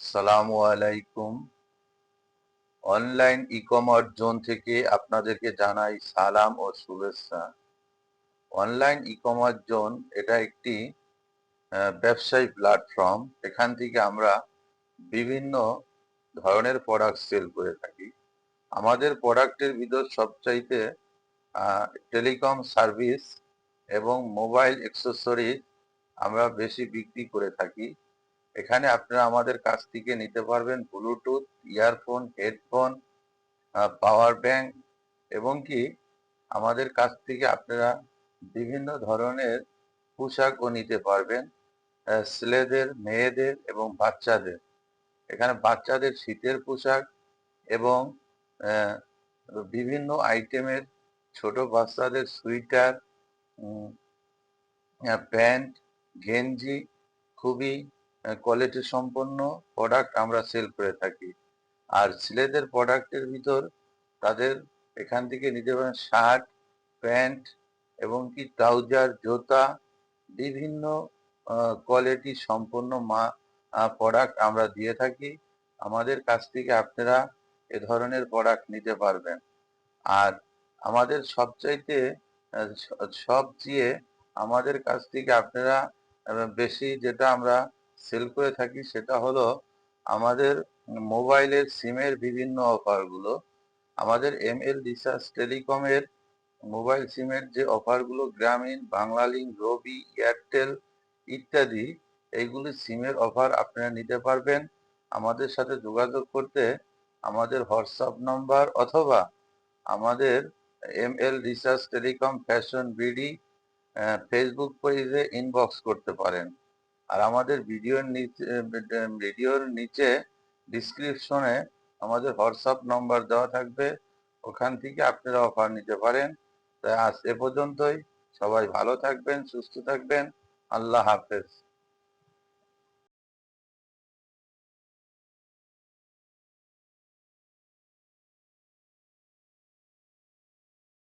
সালামু আলাইকুম। Online e commerce zone থেকে আপনাদেরকে জানাই সালাম ও শুভেচ্ছা। অনলাইন ই কমার্স জোন, এটা একটি ব্যবসায়ী প্ল্যাটফর্ম এখান থেকে আমরা বিভিন্ন ধরনের প্রোডাক্ট সেল করে থাকি। আমাদের প্রোডাক্টের ভিতর সবচাইতে টেলিকম সার্ভিস এবং মোবাইল অ্যাক্সেসরিজ আমরা বেশি বিক্রি করে থাকি। এখানে আপনারা আমাদের কাছ থেকে নিতে পারবেন Bluetooth, earphone, headphone power bank এবং কি আমাদের কাছ থেকে আপনারা বিভিন্ন ধরনের পোশাকও নিতে পারবেন ছেলেদের, মেয়েদের এবং বাচ্চাদের। এখানে বাচ্চাদের শীতের পোশাক এবং বিভিন্ন আইটেমের ছোট বাচ্চাদের সুইটার প্যান্ট, গেঞ্জি খুবই কোয়ালিটি সম্পন্ন প্রোডাক্ট আমরা সেল করে থাকি। আর ছেলেদের প্রোডাক্টের ভিতর তাদের এখান থেকে নিতে পারেন শার্ট প্যান্ট এবং কি ট্রাউজার জুতা বিভিন্ন কোয়ালিটি সম্পন্ন মা প্রোডাক্ট আমরা দিয়ে থাকি। আমাদের কাছ থেকে আপনারা এ ধরনের প্রোডাক্ট নিতে পারবেন। আর আমাদের সবচাইতে আহ, স- সবচেয়ে আমাদের কাছ থেকে আপনারা বেশি যেটা আমরা সেল করে থাকি সেটা হলো আমাদের মোবাইলের সিমের বিভিন্ন অফারগুলো। আমাদের এম এল রিসার্চ টেলিকমের মোবাইল সিমের যে অফারগুলো, গ্রামীণ, বাংলালিংক, রবি, এয়ারটেল ইত্যাদি, এইগুলি সিমের অফার আপনারা নিতে পারবেন। আমাদের সাথে যোগাযোগ করতে আমাদের হোয়াটসঅ্যাপ নাম্বার অথবা আমাদের M L research telecom fashion BD Facebook পেজে ইনবক্স করতে পারেন। আর আমাদের ভিডিওর নিচে ভিডিওর নিচে ডিসক্রিপশনে আমাদের হোয়াটসঅ্যাপ নম্বর দেওয়া থাকবে। ওখান থেকে আপনারা অফার নিতে পারেন। তাই আজ এ পর্যন্তই। সবাই ভালো থাকবেন, সুস্থ থাকবেন। আল্লাহ হাফেজ।